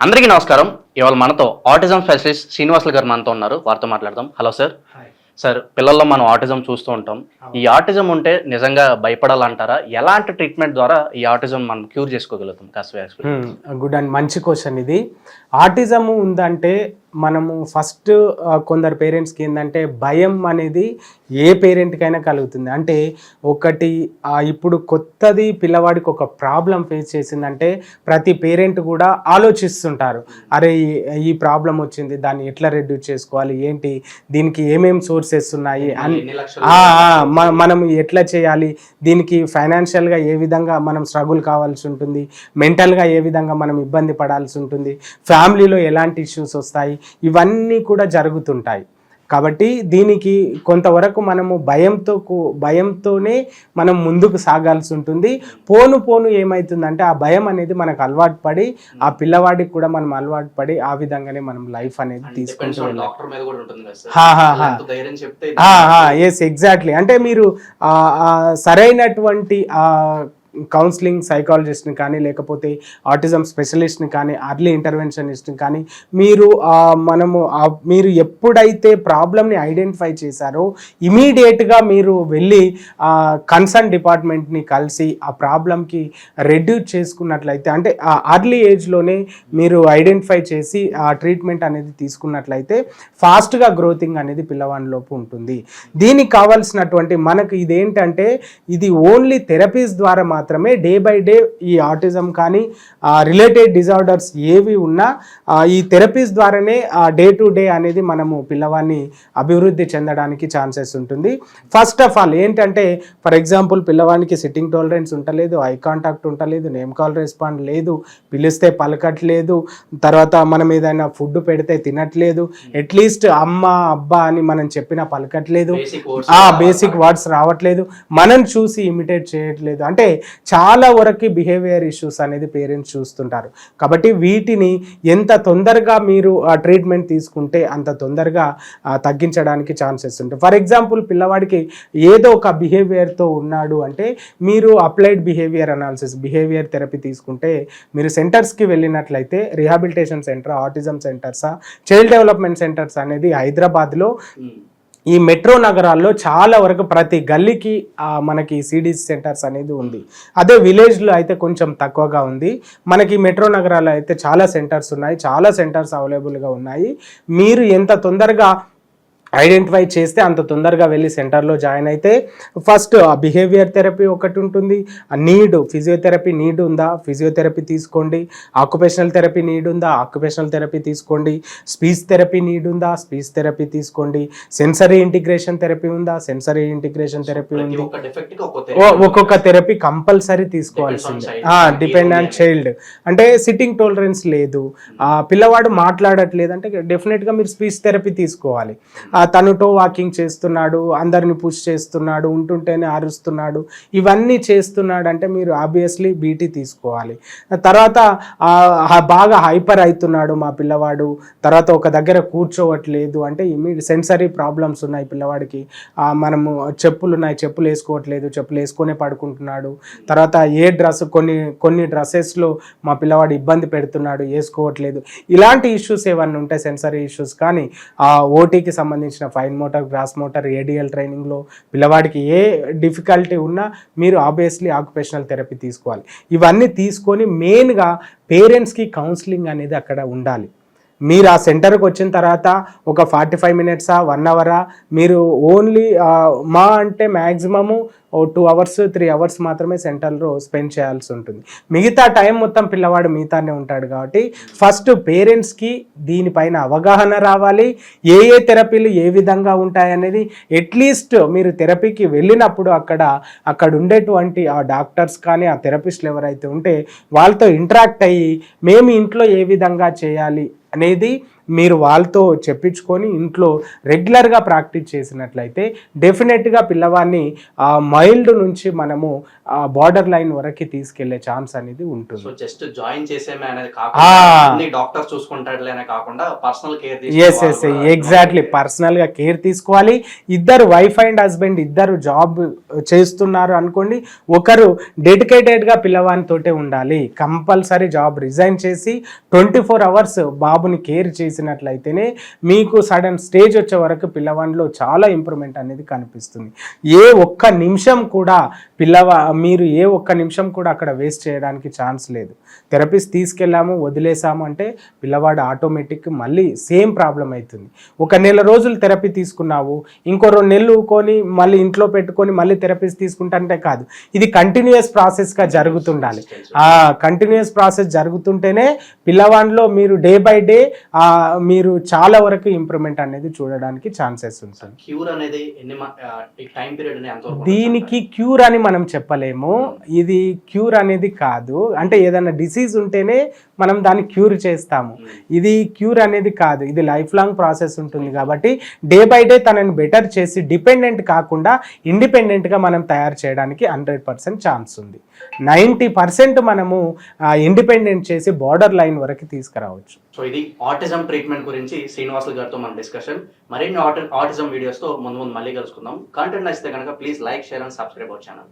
అందరికీ నమస్కారం. ఇవాళ మనతో ఆటిజం స్పెషలిస్ట్ శ్రీనివాసులు గారు మనతో ఉన్నారు. వారితో మాట్లాడదాం. Hello sir. సార్ పిల్లల్లో మనం ఆటిజం చూస్తూ ఉంటాం. ఈ ఆటిజం ఉంటే నిజంగా భయపడాలంటారా? ఎలాంటి ట్రీట్మెంట్ ద్వారా ఈ ఆటిజం మనం క్యూర్ చేసుకోగలుగుతాం? కాస్త గుడ్ అండ్ మంచి క్వశ్చన్ ఇది. ఆటిజం ఉందంటే మనము ఫస్ట్ కొందరు పేరెంట్స్కి ఏంటంటే భయం అనేది ఏ పేరెంట్కైనా కలుగుతుంది. అంటే ఒకటి ఇప్పుడు కొత్తది పిల్లవాడికి ఒక ప్రాబ్లం ఫేస్ చేసిందంటే ప్రతి పేరెంట్ కూడా ఆలోచిస్తుంటారు. అరే ఈ- ప్రాబ్లం వచ్చింది దాన్ని ఎట్లా రెడ్యూస్ చేసుకోవాలి ఏంటి దీనికి ఏమేం సోర్సెస్ ఉన్నాయి అని మనం ఎట్లా చేయాలి దీనికి ఫైనాన్షియల్గా ఏ విధంగా మనం స్ట్రగుల్ కావాల్సి ఉంటుంది మెంటల్గా ఏ విధంగా మనం ఇబ్బంది పడాల్సి ఉంటుంది ఫ్యామిలీలో ఎలాంటి ఇష్యూస్ వస్తాయి ఇవన్నీ కూడా జరుగుతుంటాయి. కాబట్టి దీనికి కొంతవరకు మనము భయంతో భయంతోనే మనం ముందుకు సాగాల్సి ఉంటుంది. పోను పోను ఏమవుతుందంటే ఆ భయం అనేది మనకు అలవాటు పడి ఆ పిల్లవాడికి కూడా మనం అలవాటు పడి ఆ విధంగానే మనం లైఫ్ అనేది తీసుకుంటూ ఎస్ ఎగ్జాక్ట్లీ అంటే మీరు సరైనటువంటి కౌన్సిలింగ్ సైకాలజిస్ట్ని కానీ లేకపోతే ఆటిజం స్పెషలిస్ట్ని కానీ అర్లీ ఇంటర్వెన్షనిస్ట్ని కానీ మీరు మనము మీరు ఎప్పుడైతే ప్రాబ్లమ్ని ఐడెంటిఫై చేశారో ఇమీడియట్గా మీరు వెళ్ళి కన్సర్న్ డిపార్ట్మెంట్ని కలిసి ఆ ప్రాబ్లంకి రెడ్యూస్ చేసుకున్నట్లయితే అంటే ఆ అర్లీ ఏజ్లోనే మీరు ఐడెంటిఫై చేసి ఆ ట్రీట్మెంట్ అనేది తీసుకున్నట్లయితే ఫాస్ట్గా గ్రోతింగ్ అనేది పిల్లవాడిలోపు ఉంటుంది. దీనికి కావాల్సినటువంటి మనకు ఇదేంటంటే ఇది ఓన్లీ థెరపీస్ ద్వారా మాత్రమే డే బై డే ఈ ఆటిజం కానీ రిలేటెడ్ డిజార్డర్స్ ఏవి ఉన్నా ఈ థెరపీస్ ద్వారానే డే టు డే అనేది మనము పిల్లవాడిని అభివృద్ధి చెందడానికి ఛాన్సెస్ ఉంటుంది. ఫస్ట్ ఆఫ్ ఆల్ ఏంటంటే ఫర్ ఎగ్జాంపుల్ పిల్లవానికి సిట్టింగ్ టాలరెన్స్ ఉంటలేదు ఐ కాంటాక్ట్ ఉంటలేదు నేమ్ కాల్ రెస్పాండ్ లేదు పిలిస్తే పలకట్లేదు తర్వాత మనం ఏదైనా ఫుడ్ పెడితే తినట్లేదు అట్లీస్ట్ అమ్మ అబ్బా అని మనం చెప్పినా పలకట్లేదు ఆ బేసిక్ వర్డ్స్ రావట్లేదు మనం చూసి ఇమిటేట్ చేయట్లేదు. అంటే చాలా వరకు బిహేవియర్ ఇష్యూస్ అనేది పేరెంట్స్ చూస్తుంటారు. కాబట్టి వీటిని ఎంత తొందరగా మీరు ఆ ట్రీట్మెంట్ తీసుకుంటే అంత తొందరగా తగ్గించడానికి ఛాన్సెస్ ఉంటాయి. ఫర్ ఎగ్జాంపుల్ పిల్లవాడికి ఏదో ఒక బిహేవియర్తో ఉన్నాడు అంటే మీరు applied behaviour analysis behaviour therapy తీసుకుంటే మీరు సెంటర్స్కి వెళ్ళినట్లయితే రిహాబిలిటేషన్ సెంటర్ ఆటిజం సెంటర్సా చైల్డ్ డెవలప్మెంట్ సెంటర్స్ అనేది హైదరాబాద్లో ఈ మెట్రో నగరాల్లో చాలా వరకు ప్రతి గల్లీకి మనకి సిడిసి సెంటర్స్ అనేది ఉంది. అదే విలేజ్లో అయితే కొంచెం తక్కువగా ఉంది. మనకి మెట్రో నగరాల్లో అయితే చాలా సెంటర్స్ ఉన్నాయి. చాలా సెంటర్స్ అవైలబుల్గా ఉన్నాయి. మీరు ఎంత తొందరగా ఐడెంటిఫై చేస్తే అంత తొందరగా వెళ్ళి సెంటర్లో జాయిన్ అయితే ఫస్ట్ బిహేవియర్ థెరపీ ఒకటి ఉంటుంది. ఆ నీడ్ ఫిజియోథెరపీ నీడ్ ఉందా? ఫిజియోథెరపీ తీసుకోండి. ఆక్యుపేషనల్ థెరపీ నీడ్ ఉందా? ఆక్యుపేషనల్ థెరపీ తీసుకోండి. స్పీచ్ థెరపీ నీడ్ ఉందా? స్పీచ్ థెరపీ తీసుకోండి. సెన్సరీ ఇంటిగ్రేషన్ థెరపీ ఉందా? సెన్సరీ ఇంటిగ్రేషన్ థెరపీ ఉంది. ఒక్కొక్క థెరపీ కంపల్సరీ తీసుకోవాల్సిందే. డిపెండ్ ఆన్ చైల్డ్ అంటే సిట్టింగ్ టోలరెన్స్ లేదు. పిల్లవాడు మాట్లాడట్లేదు. అంటే డెఫినెట్గా మీరు స్పీచ్ థెరపీ తీసుకోవాలి. ఆ తను టో వాకింగ్ చేస్తున్నాడు అందరిని పుష్ చేస్తున్నాడు ఉంటుంటేనే అరుస్తున్నాడు. ఇవన్నీ చేస్తున్నాడు అంటే మీరు ఆబ్వియస్లీ బీటీ తీసుకోవాలి. తర్వాత బాగా హైపర్ అవుతున్నాడు మా పిల్లవాడు. తర్వాత ఒక దగ్గర కూర్చోవట్లేదు. అంటే ఇమీడి సెన్సరీ ప్రాబ్లమ్స్ ఉన్నాయి పిల్లవాడికి. మనము చెప్పులు ఉన్నాయి చెప్పులు వేసుకోవట్లేదు చెప్పులు వేసుకొనే పడుకుంటున్నాడు. తర్వాత ఏ డ్రెస్ కొన్ని కొన్ని డ్రెస్సెస్లో మా పిల్లవాడు ఇబ్బంది పెడుతున్నాడు వేసుకోవట్లేదు. ఇలాంటి ఇష్యూస్ ఏమన్నా ఉంటాయి సెన్సరీ ఇష్యూస్ కానీ ఆ ఓటీకి సంబంధించిన fine motor gross motor ADL ట్రైనింగ్లో పిల్లవాడికి ఏ డిఫికల్టీ ఉన్నా మీరు ఆబ్వియస్లీ ఆక్యుపేషనల్ థెరపీ తీసుకోవాలి. ఇవన్నీ తీసుకొని మెయిన్గా పేరెంట్స్కి కౌన్సిలింగ్ అనేది అక్కడ ఉండాలి. మీరు ఆ సెంటర్కి వచ్చిన తర్వాత ఒక ఫార్టీ ఫైవ్ మినిట్సా వన్ అవరా మీరు ఓన్లీ మా అంటే మ్యాక్సిమము ఓ టూ అవర్స్ త్రీ అవర్స్ మాత్రమే సెంటర్లో స్పెండ్ చేయాల్సి ఉంటుంది. మిగతా టైం మొత్తం పిల్లవాడు మిగతానే ఉంటాడు కాబట్టి ఫస్ట్ పేరెంట్స్కి దీనిపైన అవగాహన రావాలి. ఏ ఏ థెరపీలు ఏ విధంగా ఉంటాయనేది అట్లీస్ట్ మీరు థెరపీకి వెళ్ళినప్పుడు అక్కడ అక్కడ ఉండేటువంటి ఆ డాక్టర్స్ కానీ ఆ థెరపిస్టులు ఎవరైతే ఉంటే వాళ్ళతో ఇంటరాక్ట్ అయ్యి మేము ఇంట్లో ఏ విధంగా చేయాలి అనేది మీరు వాళ్ళతో చెప్పించుకొని ఇంట్లో రెగ్యులర్గా ప్రాక్టీస్ చేసినట్లయితే డెఫినెట్గా పిల్లవాడిని మైల్డ్ నుంచి మనము బార్డర్ లైన్ వరకు తీసుకెళ్ళే ఛాన్స్ అనేది ఉంటుంది. జస్ట్ జాయిన్ చేసేమే అనేది ఆ. కాకుండా అన్ని డాక్టర్ కాకుండా personal care yes yes exactly పర్సనల్గా కేర్ తీసుకోవాలి. ఇద్దరు వైఫ్ అండ్ హస్బెండ్ ఇద్దరు జాబ్ చేస్తున్నారు అనుకోండి ఒకరు డెడికేటెడ్గా పిల్లవానితోటే ఉండాలి. కంపల్సరీ జాబ్ రిజైన్ చేసి ట్వంటీ ఫోర్ అవర్స్ బాబుని కేర్ చేసినట్లయితేనే మీకు సడన్ స్టేజ్ వచ్చే వరకు పిల్లవాడిలో చాలా ఇంప్రూవ్మెంట్ అనేది కనిపిస్తుంది. ఏ ఒక్క నిమిషం కూడా పిల్లవా మీరు ఏ ఒక్క నిమిషం కూడా అక్కడ వేస్ట్ చేయడానికి ఛాన్స్ లేదు. థెరపిస్ట్ తీసుకెళ్ళాము వదిలేసాము అంటే పిల్లవాడు ఆటోమేటిక్ మళ్ళీ సేమ్ ప్రాబ్లం అవుతుంది ఒక నెల రోజులు థెరపీ తీసుకున్నావు ఇంకో రెండు నెలలు కొని మళ్ళీ ఇంట్లో పెట్టుకొని మళ్ళీ థెరపీస్ తీసుకుంటే కాదు. ఇది కంటిన్యూస్ ప్రాసెస్గా జరుగుతుండాలి. ఆ కంటిన్యూస్ ప్రాసెస్ జరుగుతుంటేనే పిల్లవాడిలో మీరు డే బై డే మీరు చాలా వరకు ఇంప్రూవ్మెంట్ అనేది చూడడానికి ఛాన్సెస్ ఉంటుంది దీనికి క్యూర్ అని మనం చెప్పలేము. ఇది క్యూర్ అనేది కాదు. అంటే ఏదైనా డిసీజ్ ఉంటేనే మనం దాన్ని క్యూర్ చేస్తాము. ఇది క్యూర్ అనేది కాదు. ఇది లైఫ్ లాంగ్ ప్రాసెస్ ఉంటుంది కాబట్టి డే బై డే తనని బెటర్ చేసి డిపెండెంట్ కాకుండా ఇండిపెండెంట్గా మనం తయారు చేయడానికి హండ్రెడ్ పర్సెంట్ ఛాన్స్ ఉంది. నైంటీ పర్సెంట్ మనము ఇండిపెండెంట్ చేసి బార్డర్ లైన్ వరకు తీసుకురావచ్చు. సో ఇది ఆటిజం ట్రీట్మెంట్ గురించి శ్రీనివాసులు గారితో మన డిస్కషన్ మరిన్ని ఆటిజం వీడియోస్తో ముందు ముందు మళ్ళీ కలుసుకుందాం. కంటెంట్ నచ్చితే కనుక please like share and subscribe our channel